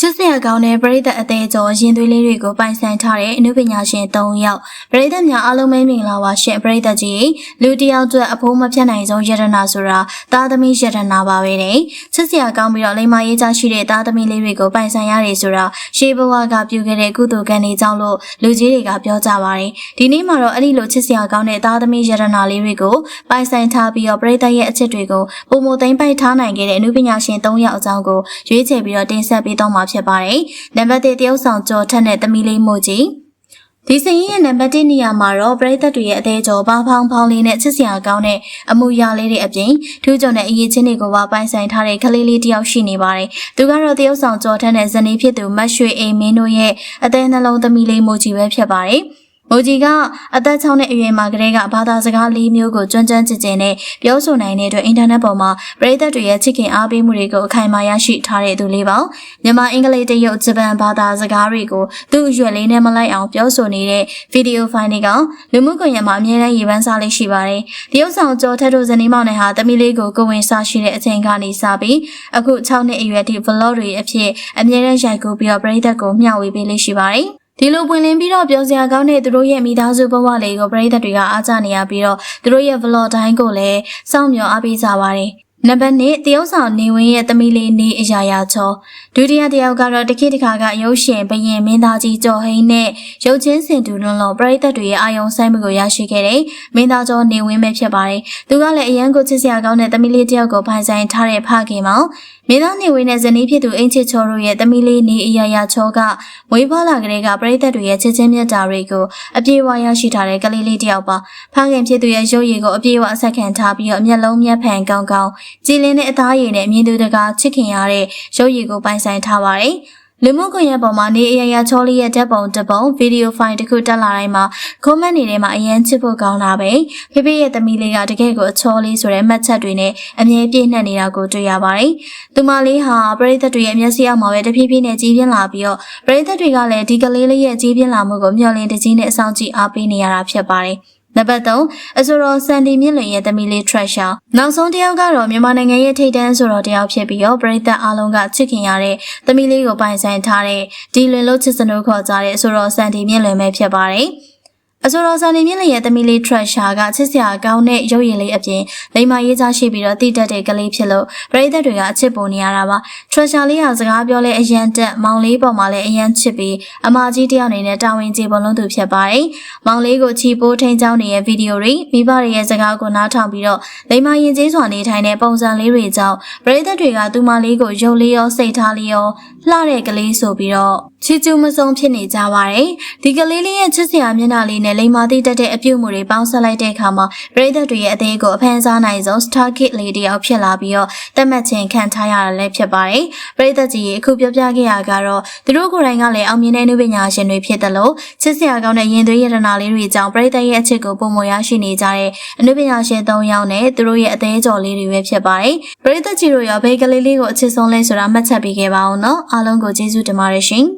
ချစ်စရာကောင်းတဲ့ပရိသတ်အသေးကျော်ရင်သွေးလေးတွေကိုပိုင်ဆိုင်ထားတဲ့အနုပညာရှင်၃ယောက်ပရိသတ်များအားလုံးပဲမင်္ဂလာပါရှင်ပရိသတ်ကြီးလူတစ်ယောက်အတွက်အဖိုးမဖြတ်နိုင်ဆုံးယတနာဆိုတာသားသမီးယတနာပါပဲတဲ့ချစ်စရာကောင်းပြီးတော့လိမ္မာရေးကြရှိတဲ့သားသမီးလေးတွေကိုပိုင်ဆိုင်ရတယ်ဆိုတာရှေးဘဝကပြုခဲ့တဲ့ကုသိုလ်ကံတွေကြောင့်လို့လူကြီးတွေကပြောကြပါတယ်ဒီနေ့မှာတော့အဲ့ဒီလိုချစ်စရာကောင်းတဲ့သားသမီးယတနာလေးတွေကိုပိုင်ဆိုင်ထားပြီးတော့ပရိသတ်ရဲ့အချစ်တွေကိုပုံမသိမ့်ပိုက်ထားနိုင်ခဲ့တဲ့အနုပညာရှင်၃ယောက်အကြောင်းကိုရွေးချယ်ပြီးတော့တင်ဆက်ပေးတော့မှာဖြစ်ပါတယ်။နံပါတ်1တရုတ်ဆောင်ကျော်ထက်နဲ့သမီးလေးမို့ကြီးဒီစရင်ရဲ့နံပါတ်1နေရာမှာတော့ပရိသတ်တွေရဲ့အသေးကျော်ဘာဖောင်းဖောင်းလေးနဲ့ချစ်စရာကောင်းတဲ့အမှုရာလေးတွေအပြင်ထူးချွန်တဲ့အရေးချင်းတွေကိုပါပိုင်ဆိုင်ထားတဲ့ကလေးလေးတစ်ယောက်ရှိနေပါတယ်။သူကတော့တရုတ်ဆောင်ကျော်ထက်နဲ့ဇနီးဖြစ်သူမတ်ရွှေအိမ်မင်းတို့ရဲ့အသေးနှလုံးသမီးလေးမို့ကြီးပဲဖြစ်ပါတယ်။ မိုဂျီကအသက်6နှစ်အရွယ်မှာကလေးကဘာသာစကား၄မျိုးကိုကျွမ်းကျွမ်းကျင်ကျင်နဲ့ပြောဆိုနိုင်တဲ့အတွက်အင်တာနက်ပေါ်မှာပရိသတ်တွေရဲ့ချစ်ခင်အားပေးမှုတွေကိုအခိုင်အမာရရှိထားတဲ့သူလေးပါမြန်မာအင်္ဂလိပ်တရုတ်ဂျပန်ဘာသာစကားတွေကိုသူ့အရွယ်လေးနဲ့မလိုက်အောင်ပြောဆိုနေတဲ့ဗီဒီယိုဖိုင်တွေကလူမှုကွန်ရက်မှာအမြဲတမ်းရေပန်းစားလေးရှိပါတယ်တရုတ်ဆောင်ကျော်ထက်တို့ဇနီးမောင်နဲ့ဟာတမီလေးကိုကိုဝင်စားရှိတဲ့အချိန်ကနေစပြီးအခု6နှစ်အရွယ်ထိ vlog တွေအဖြစ်အမြဲတမ်းရိုက်ကူးပြီးတော့ပရိသတ်ကိုမျှဝေပေးလေးရှိပါတယ် ဒီလိုပွင့်လင်းပြီးတော့ပြောစရာကောင်းတဲ့သူတို့ရဲ့မိသားစုဘဝလေးကိုပရိသတ်တွေကအားကျနေရပြီးတော့သူတို့ရဲ့ vlog တိုင်းကိုလည်းစောင့်မျှော်အားပေးကြပါတယ်နံပါတ်1တရုတ်ဆောင်နေဝင်းရဲ့သမီးလေးနေအရာရာချော ဒုတိယတယောက်ကတော့တခိတခါကရုပ်ရှင်ဘရင်မင်းသားကြီးကျော်ဟိန်းနဲ့ရုပ်ချင်းစင်တူလွန်းလွန်ပရိသတ်တွေရဲ့အာယုံဆိုင်မှုကိုရရှိခဲ့တဲ့မင်းသားကျော်နေဝင်းပဲဖြစ်ပါတယ်သူကလည်းအရန်ကိုချစ်စရာကောင်းတဲ့သမီးလေးတယောက်ကိုဖိုင်ဆိုင်ထားတဲ့ဖခင်မောင်မင်းသားနေဝင်းနဲ့ဇနီးဖြစ်သူအင်ချစ်ချောတို့ရဲ့သမီးလေးနေအရာရာချောကမွေးဖွားလာကလေးကပရိသတ်တွေရဲ့ချစ်ချင်းမြတ်တာတွေကိုအပြည့်အဝရရှိထားတဲ့ကလေးလေးတယောက်ပါဖခင်ဖြစ်သူရဲ့ရုပ်ရည်ကိုအပြည့်အဝအဆက်ခံထားပြီးတော့မျက်လုံးမျက်ဖန်ကောင်းကောင်းကြည်လင်းတဲ့အသားရည်နဲ့မြင်သူတကာချစ်ခင်ရတဲ့ရုပ်ရည်ကိုပိုင်ဆိုင်ထားပါတယ်လူမှုကွန်ရက်ပေါ်မှာနေအရရချောလေးရဲ့ဓာတ်ပုံတစ်ပုံဗီဒီယိုဖိုင်တစ်ခုတက်လာတိုင်းမှာ comment တွေထဲမှာအရင်ချစ်ဖို့ကောင်းတာပဲဖေဖေရဲ့သမီးလေးကတကယ်ကိုအချောလေးဆိုတဲ့မှတ်ချက်တွေနဲ့အမြဲပြည့်နှက်နေတာကိုတွေ့ရပါတယ်။သူမလေးဟာပရိသတ်တွေရဲ့မျက်စိအောက်မှာပဲတဖြည်းဖြည်းနဲ့ကြီးပြင်းလာပြီးတော့ပရိသတ်တွေကလည်းဒီကလေးလေးရဲ့ကြီးပြင်းလာမှုကိုမျှော်လင့်တကြီးနဲ့အဆောင်ကြည့်အားပေးနေရတာဖြစ်ပါတယ်။ နံပါတ်3အဆိုတော်စန်ဒီမြင့်လွင်ရဲ့သမီးလေး Treasure နောက်ဆုံးတစ်ယောက်ကတော့မြန်မာနိုင်ငံရဲ့ထိပ်တန်းဆိုတော်တစ်ယောက်ဖြစ်ပြီးတော့ပြည်သက်အားလုံးကချစ်ခင်ရတဲ့သမီးလေးကိုပိုင်ဆိုင်ထားတဲ့ဒီလွင်လို့ချစ်စနိုးခေါ်ကြတဲ့အဆိုတော်စန်ဒီမြင့်လွင်ပဲဖြစ်ပါတယ်။ အဆိုတော်ဆန်နေမြင့်လည်းရဲ့သမီးလေး Treasure ကချစ်စရာကောင်းတဲ့ရုပ်ရည်လေးအပြင်လိမ္မာရေးစားရှိပြီးတော့တိတက်တဲ့ကလေးဖြစ်လို့ပရိသတ်တွေကအချစ်ပုံနေရတာပါ Treasure လေးဟာစကားပြောလဲအရန်တက်မောင်လေးပေါ်မှာလည်းအရန်ချစ်ပြီးအမကြီးတယောက်အနေနဲ့တာဝန်ကျေပုံလုံးသူဖြစ်ပါတယ်မောင်လေးကိုချီပိုးထိန်ချောင်းနေတဲ့ဗီဒီယိုတွေမိဘတွေရဲ့စကားကိုနားထောင်ပြီးတော့လိမ္မာရင်ကျေးစွာနေထိုင်တဲ့ပုံစံလေးတွေကြောင့်ပရိသတ်တွေကသူမလေးကိုရုပ်လေးရောစိတ်ထားလေးရောလှတဲ့ကလေးဆိုပြီးတော့ချစ်ကျူးမဆုံးဖြစ်နေကြပါတယ်ဒီကလေးလေးရဲ့ချစ်စရာမျက်နှာလေးနဲ့လိမ္မာသိတတ်တဲ့အပြုတ်မှုတွေပေါင်းစပ်လိုက်တဲ့အခါမှာပရိသတ်တွေရဲ့အသေးကိုအဖန်စားနိုင်ဆုံး Star Kid လေးတယောက်ဖြစ်လာပြီးတော့တတ်မှတ်ခြင်းခံထားရတာလည်းဖြစ်ပါတယ်ပရိသတ်ကြီးရဲ့အခုပြောပြခဲ့ရကတော့သူတို့ကိုယ်တိုင်ကလည်းအောင်မြင်တဲ့နုပညာရှင်တွေဖြစ်တယ်လို့ချစ်စရာကောင်းတဲ့ရင်သွေးရတနာလေးတွေကြောင့်ပရိသတ်ရဲ့အချစ်ကိုပုံမရရှိနေကြတဲ့အနုပညာရှင်၃ယောက်နဲ့သူတို့ရဲ့အသေးကြော်လေးတွေပဲဖြစ်ပါတယ်ပရိသတ်ကြီးတို့ရောဘေးကလေးလေးကိုအချစ်ဆုံးလဲဆိုတာမှတ်ချက်ပေးခဲ့ပါအောင်နော်အားလုံးကိုကျေးဇူးတင်ပါတယ်ရှင်